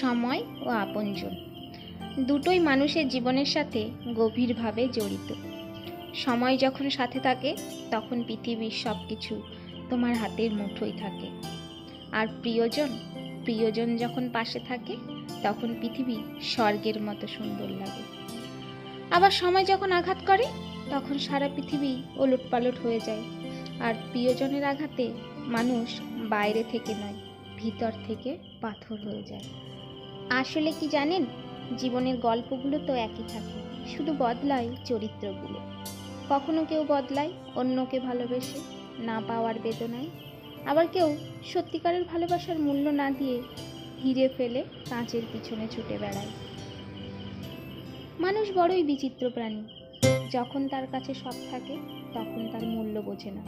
সময় ও আপনজন। দুটোই মানুষের জীবনের সাথে গভীরভাবে জড়িত। সময় যখন সাথে থাকে, তখন পৃথিবীর সব কিছু তোমার হাতের মুঠোয় থাকে। আর প্রিয়জন প্রিয়জন যখন পাশে থাকে, তখন পৃথিবী স্বর্গের মতো সুন্দর লাগে। আবার সময় যখন আঘাত করে, তখন সারা পৃথিবী ওলটপালট হয়ে যায়। আর প্রিয়জনের আঘাতে মানুষ বাইরে থেকে নয়, ভিতর থেকে পাথর হয়ে যায়। আসলে কি জানেন? জীবনের গল্পগুলো তো একই থাকে, শুধু বদলায় চরিত্রগুলো। কখনো কেউ বদলায়, অন্যকে ভালোবেসে, না পাওয়ার বেদনায়। আবার কেউ সত্যিকারের ভালোবাসার মূল্য না দিয়ে হিরে ফেলে কাঁচের পিছনে ছুটে বেড়ায়। মানুষ বড়ই বিচিত্র প্রাণী। যখন তার কাছে সব থাকে, তখন তার মূল্য বোঝে না।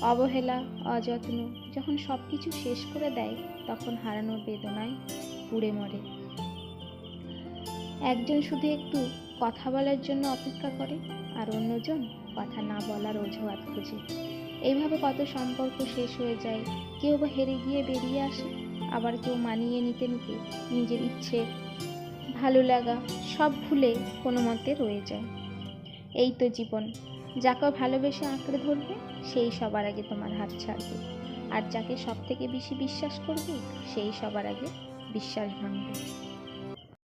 অবহেলা, অযত্ন, যখন সব কিছু শেষ করে দেয়, তখন হারানোর বেদনায় পুড়ে মরে। একজন শুধু একটু কথা বলার জন্য অপেক্ষা করে, আর অন্যজন কথা না বলার অজুহাত খুঁজে। এইভাবে কত সম্পর্ক শেষ হয়ে যায়, কেউ বা হেরে গিয়ে বেরিয়ে আসে, আবার কেউ মানিয়ে নিতে নিতে নিজের ইচ্ছে, ভালো লাগা সব ভুলে কোনো মতে রয়ে যায়। এই তো জীবন যাকে ভালোবেসে আঁকড়ে ধরবে, সেই সবার আগে তোমার হাত ছাড়বে। আর যাকে সব থেকে বেশি বিশ্বাস করবে, সেই সবার আগে বিশ্বাস ভাঙবে।